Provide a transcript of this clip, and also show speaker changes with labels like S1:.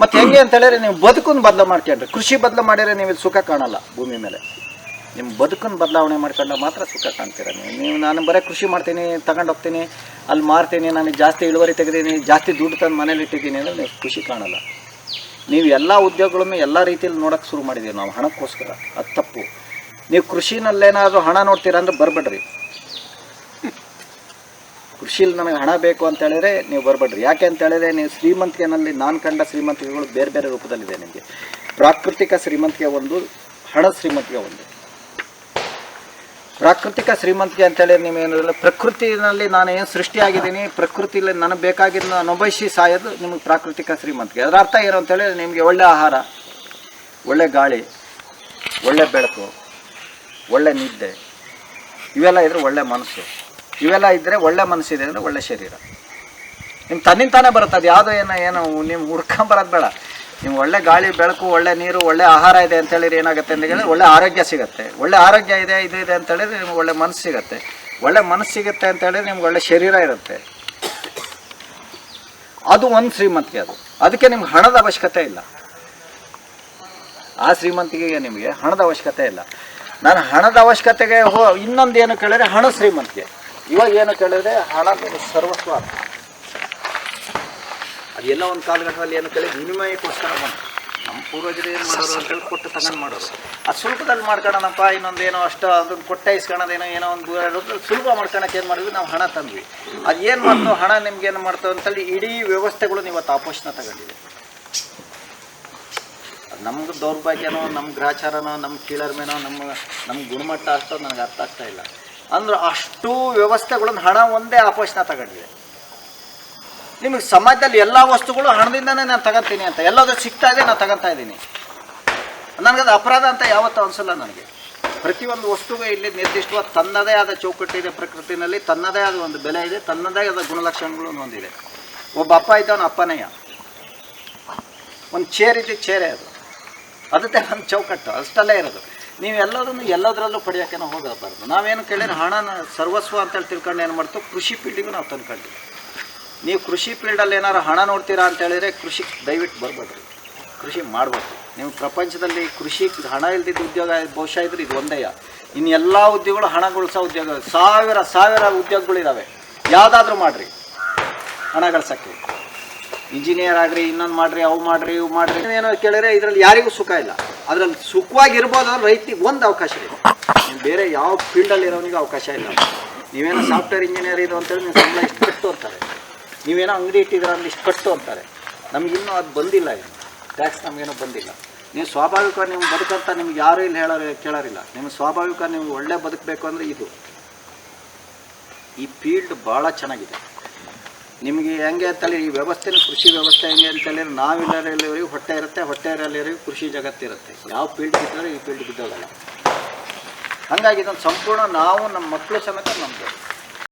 S1: ಮತ್ತೆ ಹೆಂಗೆ ಅಂತ ಹೇಳಿದ್ರೆ ನೀವು ಬದುಕನ್ನು ಬದಲ ಮಾಡ್ಕೊಂಡ್ರಿ ಕೃಷಿ ಬದಲ ಮಾಡಿದ್ರೆ ನೀವು ಇಲ್ಲಿ ಸುಖ ಕಾಣಲ್ಲ ಭೂಮಿ ಮೇಲೆ. ನಿಮ್ಮ ಬದುಕನ್ನು ಬದಲಾವಣೆ ಮಾಡ್ಕೊಂಡ್ರೆ ಮಾತ್ರ ಸುಖ ಕಾಣ್ತೀರ ನೀವು. ನೀವು ನಾನು ಬರೀ ಕೃಷಿ ಮಾಡ್ತೀನಿ, ತಗೊಂಡು ಹೋಗ್ತೀನಿ, ಅಲ್ಲಿ ಮಾರ್ತೀನಿ ನಾನು ಜಾಸ್ತಿ ಇಳುವರಿ ತೆಗೆದೀನಿ ಜಾಸ್ತಿ ದುಡ್ಡು ತಂದು ಮನೇಲಿ ಇಟ್ಟಿದ್ದೀನಿ ಅಂದರೆ ನೀವು ಖುಷಿ ಕಾಣಲ್ಲ. ನೀವು ಎಲ್ಲ ಉದ್ಯೋಗಗಳನ್ನು ಎಲ್ಲ ರೀತಿಯಲ್ಲಿ ನೋಡೋಕೆ ಶುರು ಮಾಡಿದ್ದೀವಿ ನಾವು ಹಣಕ್ಕೋಸ್ಕರ. ಅದು ತಪ್ಪು. ನೀವು ಕೃಷಿನಲ್ಲೇನಾದರೂ ಹಣ ನೋಡ್ತೀರಾ ಅಂದ್ರೆ ಬರಬೇಡ್ರಿ. ಕೃಷಿಲಿ ನನಗೆ ಹಣ ಬೇಕು ಅಂತ ಹೇಳಿದ್ರೆ ನೀವು ಬರಬೇಡ್ರಿ. ಯಾಕೆ ಅಂತ ಹೇಳಿದ್ರೆ ನೀವು ಶ್ರೀಮಂತಿಕೆನಲ್ಲಿ ನಾನು ಕಂಡ ಶ್ರೀಮಂತಿಕೆಗಳು ಬೇರೆ ಬೇರೆ ರೂಪದಲ್ಲಿದೆ ನಿಮಗೆ. ಪ್ರಾಕೃತಿಕ ಶ್ರೀಮಂತಿಕೆ ಒಂದು, ಹಣ ಶ್ರೀಮಂತಿಕೆ ಒಂದು. ಪ್ರಾಕೃತಿಕ ಶ್ರೀಮಂತಿಕೆ ಅಂತೇಳಿ ನೀವೇನಿಲ್ಲ ಪ್ರಕೃತಿನಲ್ಲಿ ನಾನು ಏನು ಸೃಷ್ಟಿಯಾಗಿದ್ದೀನಿ, ಪ್ರಕೃತಿಯಲ್ಲಿ ನನಗೆ ಬೇಕಾಗಿದ್ದು ಅನುಭವಿಸಿ ಸಾಯೋದು ನಿಮಗೆ ಪ್ರಾಕೃತಿಕ ಶ್ರೀಮಂತಿಕೆ. ಅದರ ಅರ್ಥ ಏನು ಅಂತೇಳಿ ನಿಮಗೆ ಒಳ್ಳೆ ಆಹಾರ, ಒಳ್ಳೆ ಗಾಳಿ, ಒಳ್ಳೆ ಬೆಳಕು, ಒಳ್ಳೆ ನಿದ್ದೆ, ಇವೆಲ್ಲ ಇದ್ರೆ ಒಳ್ಳೆ ಮನಸ್ಸು. ಇವೆಲ್ಲ ಇದ್ದರೆ ಒಳ್ಳೆ ಮನಸ್ಸಿದೆ ಅಂದರೆ ಒಳ್ಳೆ ಶರೀರ. ನಿಮ್ಮ ತನ್ನಿಂದ ತಾನೇ ಬರುತ್ತೆ, ಅದು ಯಾವುದೋ ಏನೋ, ಏನು, ನೀವು ಹುಡ್ಕೊಂಬರೋದು ಬೇಡ. ನೀವು ಒಳ್ಳೆ ಗಾಳಿ, ಬೆಳಕು, ಒಳ್ಳೆ ನೀರು, ಒಳ್ಳೆ ಆಹಾರ ಇದೆ ಅಂತ ಹೇಳಿದ್ರೆ ಏನಾಗುತ್ತೆ ಅಂತ ಹೇಳಿದ್ರೆ ಒಳ್ಳೆ ಆರೋಗ್ಯ ಸಿಗುತ್ತೆ. ಒಳ್ಳೆ ಆರೋಗ್ಯ ಇದೆ, ಇದು ಇದೆ ಅಂತ ಹೇಳಿದ್ರೆ ನಿಮ್ಗೆ ಒಳ್ಳೆ ಮನಸ್ಸು ಸಿಗುತ್ತೆ. ಒಳ್ಳೆ ಮನಸ್ಸು ಸಿಗುತ್ತೆ ಅಂತ ಹೇಳಿದ್ರೆ ನಿಮ್ಗೆ ಒಳ್ಳೆ ಶರೀರ ಇರುತ್ತೆ. ಅದು ಒಂದು ಶ್ರೀಮಂತಿಗೆ ಅದು. ಅದಕ್ಕೆ ನಿಮ್ಗೆ ಹಣದ ಅವಶ್ಯಕತೆ ಇಲ್ಲ. ಆ ಶ್ರೀಮಂತಿಗೆಗೆ ನಿಮಗೆ ಹಣದ ಅವಶ್ಯಕತೆ ಇಲ್ಲ. ನಾನು ಹಣದ ಅವಶ್ಯಕತೆಗೆ ಹೋ, ಇನ್ನೊಂದು ಏನು ಕೇಳಿದ್ರೆ ಹಣ ಶ್ರೀಮಂತಿಗೆ. ಇವಾಗ ಏನು ಕೇಳಿದ್ರೆ ಹಣ ನಿಮಗೆ ಸರ್ವಸ್ವ ಅದು ಅದೆಲ್ಲ ಒಂದು ಕಾಲಘಟ್ಟದಲ್ಲಿ ಏನು ಕೇಳಿ ವಿನಿಮಯಕ್ಕೋಸ್ಕರ ಬಂತು. ನಮ್ಮ ಪೂರ್ವಜರು ಏನು ಮಾಡೋರು ಅಂತೇಳಿ ಕೊಟ್ಟು ತಗೊಂಡು ಮಾಡೋರು. ಅದು ಸುಲಭದಲ್ಲಿ ಮಾಡ್ಕೊಳ್ಳೋಣಪ್ಪ ಇನ್ನೊಂದೇನೋ ಅಷ್ಟು ಅದನ್ನು ಕೊಟ್ಟೆ ಇಸ್ಕೊಳ್ಳೋದೇನೋ ಏನೋ ಒಂದು ದೂರ ಸುಲಭ ಮಾಡ್ಕೊಳಕ್ಕೆ ಏನು ಮಾಡಿದ್ವಿ, ನಾವು ಹಣ ತಂದ್ವಿ. ಅದು ಏನು ಮಾಡ್ತು, ಹಣ ನಿಮ್ಗೆ ಏನು ಮಾಡ್ತು ಅಂತೇಳಿ ಇಡೀ ವ್ಯವಸ್ಥೆಗಳು ನೀವು ಇವತ್ತು ಆಪೋಷಣ ತಗೊಂಡಿದೆ ನಮ್ಗೆ ದೌರ್ಭಾಗ್ಯನೋ ನಮ್ಮ ಗ್ರಾಚಾರನೋ ನಮ್ಮ ಕೀಳರ್ಮೆನೋ, ನಮ್ಮ ನಮ್ಮ ಗುಣಮಟ್ಟ ಅಷ್ಟೋ ನನಗೆ ಅರ್ಥ ಆಗ್ತಾ ಇಲ್ಲ. ಅಂದ್ರೆ ಅಷ್ಟು ವ್ಯವಸ್ಥೆಗಳನ್ನು ಹಣ ಒಂದೇ ಆಪೋಷಣ ತಗೊಂಡಿದೆ. ನಿಮಗೆ ಸಮಾಜದಲ್ಲಿ ಎಲ್ಲ ವಸ್ತುಗಳು ಹಣದಿಂದನೇ ನಾನು ತಗೊಂತೀನಿ ಅಂತ, ಎಲ್ಲಾದ್ರೂ ಸಿಗ್ತಾ ಇದೆ, ನಾನು ತಗೊಂತಾ ಇದ್ದೀನಿ. ನನಗದು ಅಪರಾಧ ಅಂತ ಯಾವತ್ತೂ ಅನಿಸಲ್ಲ ನನಗೆ. ಪ್ರತಿಯೊಂದು ವಸ್ತುಗೂ ಇಲ್ಲಿ ನಿರ್ದಿಷ್ಟವಾದ ತನ್ನದೇ ಆದ ಚೌಕಟ್ಟಿದೆ ಪ್ರಕೃತಿನಲ್ಲಿ, ತನ್ನದೇ ಆದ ಒಂದು ಬೆಲೆ ಇದೆ, ತನ್ನದೇ ಆದ ಗುಣಲಕ್ಷಣಗಳು ಹೊಂದಿದೆ ಒಬ್ಬ ಅಪ್ಪ ಇದ್ದವನು ಅಪ್ಪನೆಯ ಒಂದು ಚೇರ್ ಇದೆ ಚೇರೇ ಅದು. ಅದಕ್ಕೆ ಒಂದು ಚೌಕಟ್ಟು, ಅಷ್ಟಲ್ಲೇ ಇರೋದು. ನೀವು ಎಲ್ಲದನ್ನು ಎಲ್ಲದರಲ್ಲೂ ಪಡೆಯೋಕ್ಕೆ ಹೋಗಬಾರ್ದು. ನಾವೇನು ಕೇಳಿದ್ರೆ ಹಣನ ಸರ್ವಸ್ವ ಅಂತೇಳಿ ತಿಳ್ಕೊಂಡು ಏನು ಮಾಡ್ತೀವಿ? ಕೃಷಿ ಫೀಲ್ಡಿಗೂ ನಾವು ತಂದ್ಕೊಂಡ್ವಿ ನೀವು ಕೃಷಿ ಫೀಲ್ಡಲ್ಲಿ ಏನಾರು ಹಣ ನೋಡ್ತೀರಾ ಅಂತ ಹೇಳಿದ್ರೆ ಕೃಷಿ ದಯವಿಟ್ಟು ಬರ್ಬೇಡ್ರಿ. ಕೃಷಿ ಮಾಡಬೇಕು ನೀವು ಪ್ರಪಂಚದಲ್ಲಿ ಕೃಷಿ ಹಣ ಇಲ್ದಿದ್ದ ಉದ್ಯೋಗ ಬಹುಶಃ ಇದ್ರೆ ಇದು ಒಂದೇಯ ಇನ್ನು ಎಲ್ಲ ಉದ್ಯೋಗಗಳು ಹಣ ಗಳಿಸೋ ಉದ್ಯೋಗ, ಸಾವಿರ ಸಾವಿರ ಉದ್ಯೋಗಗಳಿದ್ದಾವೆ ಯಾವುದಾದ್ರೂ ಮಾಡಿರಿ. ಹಣ ಗಳಿಸೋಕ್ಕೆ. ಇಂಜಿನಿಯರ್ ಆಗ್ರಿ, ಇನ್ನೊಂದು ಮಾಡಿರಿ, ಅವು ಮಾಡಿರಿ, ಇವು ಮಾಡಿರಿ. ಏನೋ ಕೇಳಿದ್ರೆ ಇದರಲ್ಲಿ ಯಾರಿಗೂ ಸುಖ ಇಲ್ಲ. ಅದ್ರಲ್ಲಿ ಸುಖವಾಗಿರ್ಬೋದು ಅಂದ್ರೆ ರೈತಿಗೆ ಒಂದು ಅವಕಾಶ ಇದೆ. ನೀವು ಬೇರೆ ಯಾವ ಫೀಲ್ಡಲ್ಲಿ ಇರೋನಿಗೆ ಅವಕಾಶ ಇಲ್ಲ. ನೀವೇನೋ ಸಾಫ್ಟ್ವೇರ್ ಇಂಜಿನಿಯರ್ ಇದು ಅಂತೇಳಿ ನೀವು ಸಂಬಳ ಇಷ್ಟು ಕಟ್ಟು ಅಂತಾರೆ. ನೀವೇನೋ ಅಂಗಡಿ ಇಟ್ಟಿದ್ರೆ ಅಲ್ಲಿ ಇಷ್ಟು ಕಟ್ಟು ಅಂತಾರೆ. ನಮಗಿನ್ನೂ ಅದು ಬಂದಿಲ್ಲ ಇದು. ಟ್ಯಾಕ್ಸ್ ನಮಗೇನೋ ಬಂದಿಲ್ಲ. ನೀವು ಸ್ವಾಭಾವಿಕ ನೀವು ಬದುಕಂತ ನಿಮ್ಗೆ ಯಾರೂ ಇಲ್ಲಿ ಹೇಳೋರು ಕೇಳೋರಿಲ್ಲ. ನಿಮ್ಗೆ ಸ್ವಾಭಾವಿಕ ನೀವು ಒಳ್ಳೆ ಬದುಕಬೇಕು ಅಂದರೆ ಇದು. ಈ ಫೀಲ್ಡ್ ಭಾಳ ಚೆನ್ನಾಗಿದೆ. ನಿಮಗೆ ಹೆಂಗೆ ಅಂತೇಳಿ ಈ ವ್ಯವಸ್ಥೆ, ಕೃಷಿ ವ್ಯವಸ್ಥೆ ಹೆಂಗೆ ಅಂತೇಳಿ ನಾವಿಲ್ಲರಲ್ಲಿ ಹೊಟ್ಟೆ ಇರುತ್ತೆ, ಹೊಟ್ಟೆ ಇರಲ್ಲಿವರೆಗೂ ಕೃಷಿ ಜಗತ್ತಿರುತ್ತೆ ಯಾವ ಫೀಲ್ಡ್ ಬಿದ್ದರೆ ಈ ಫೀಲ್ಡ್ ಬಿದ್ದೋಗಲ್ಲ ಹಾಗಾಗಿ ಇದೊಂದು ಸಂಪೂರ್ಣ ನಾವು, ನಮ್ಮ ಮಕ್ಕಳು ಸಮೇತ ನಮ್ಮದು